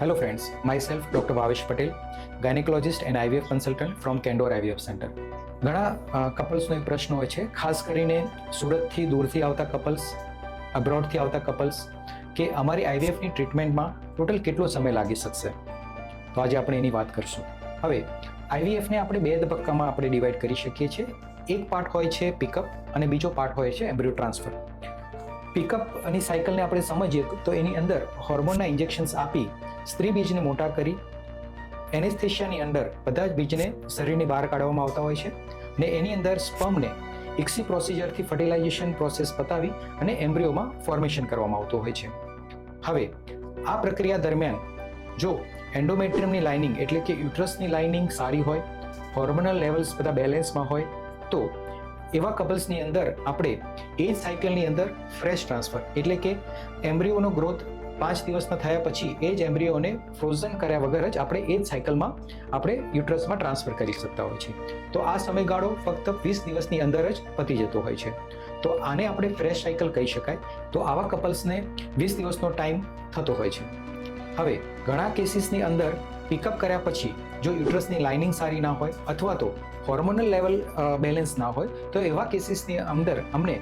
Hello friends, myself Dr. Bhavesh Patel, gynecologist and IVF consultant from Candor IVF Center. ઘણા કપલ્સનો એક પ્રશ્ન હોય છે ખાસ કરીને સુરતથી દૂરથી આવતા કપલ્સ અબ્રોડથી આવતા કપલ્સ કે અમારી આઈવીએફની ટ્રીટમેન્ટમાં ટોટલ કેટલો સમય લાગી શકશે તો આજે આપણે એની વાત કરીશું હવે આઈવીએફને આપણે બે તબક્કામાં આપણે ડિવાઈડ કરી શકીએ છીએ એક પાર્ટ હોય છે પિકઅપ અને બીજો પાર્ટ હોય છે એમ્બ્રિયો ટ્રાન્સફર પિકઅપ અને સાયકલને આપણે સમજીએ તો એની અંદર હોર્મોનના ઇન્જેક્શન્સ આપી સ્ત્રી બીજને મોટા કરી એનેસ્થેશિયાની અંદર બધા જ બીજને શરીરની બહાર કાઢવામાં આવતા હોય છે ને એની અંદર સ્પમને ઇક્સી પ્રોસિજરથી ફર્ટિલાઇઝેશન પ્રોસેસ પતાવી અને એમ્બ્રિયોમાં ફોર્મેશન કરવામાં આવતું હોય છે. હવે, આ પ્રક્રિયા દરમિયાન જો એન્ડોમેટ્રિયમની લાઇનિંગ એટલે કે યુટ્રસની લાઇનિંગ સારી હોય હોર્મોનલ લેવલ્સ બધા બેલેન્સમાં હોય, તો એવા કપલ્સની અંદર આપણે એ જ સાયકલની અંદર ફ્રેશ ટ્રાન્સફર એટલે કે એમ્બ્રિયોનો ગ્રોથ પાંચ દિવસના થયા પછી એ જ એમ્બ્રિયોને ફ્રોઝન કર્યા વગર જ આપણે એ જ સાયકલમાં આપણે યુટ્રસમાં ટ્રાન્સફર કરી શકતા હોય છે. તો આ સમયગાળો ફક્ત વીસ દિવસની અંદર જ પતી જતો હોય છે. તો આને આપણે ફ્રેશ સાયકલ કહી શકાય. તો આવા કપલ્સને વીસ દિવસનો ટાઈમ થતો હોય છે. હવે ઘણા કેસીસની અંદર પિકઅપ કર્યા પછી જો યુટ્રસની લાઇનિંગ સારી ના હોય અથવા તો હોર્મોનલ લેવલ બેલેન્સ ના હોય, તો એવા કેસીસની અંદર અમને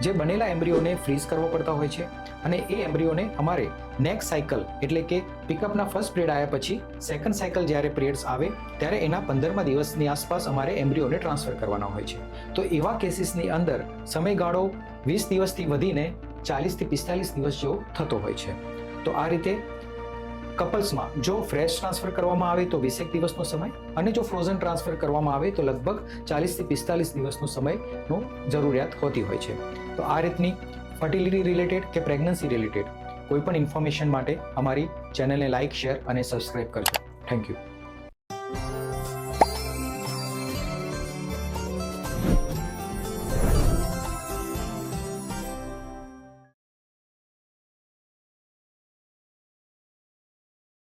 જે બનેલા એમ્બ્રિયોને ફ્રીઝ કરવો પડતા હોય છે અને એ એમ્બ્રિયોને અમારે નેક્સ્ટ સાયકલ એટલે કે પિકઅપના ફર્સ્ટ પિરિયડ આવ્યા પછી સેકન્ડ સાયકલ જ્યારે પિરિયડ્સ આવે ત્યારે એના પંદરમા દિવસની આસપાસ અમારે એમ્બ્રિયોને ટ્રાન્સફર કરવાના હોય છે. તો એવા કેસીસની અંદર સમયગાળો વીસ દિવસથી વધીને ચાલીસથી પિસ્તાલીસ દિવસ જેવો થતો હોય છે. તો આ રીતે કપલ્સમાં જો ફ્રેશ ટ્રાન્સફર કરવામાં આવે તો વીસેક દિવસનો સમય અને જો ફ્રોઝન ટ્રાન્સફર કરવામાં આવે તો લગભગ ચાલીસથી પિસ્તાલીસ દિવસનો સમયનો જરૂરિયાત હોતી હોય છે. તો આ રીતની ફર્ટિલિટી રિલેટેડ કે પ્રેગ્નન્સી રિલેટેડ કોઈપણ ઇન્ફોર્મેશન માટે અમારી ચેનલને લાઇક શેર અને સબસ્ક્રાઇબ કરજો. Thank you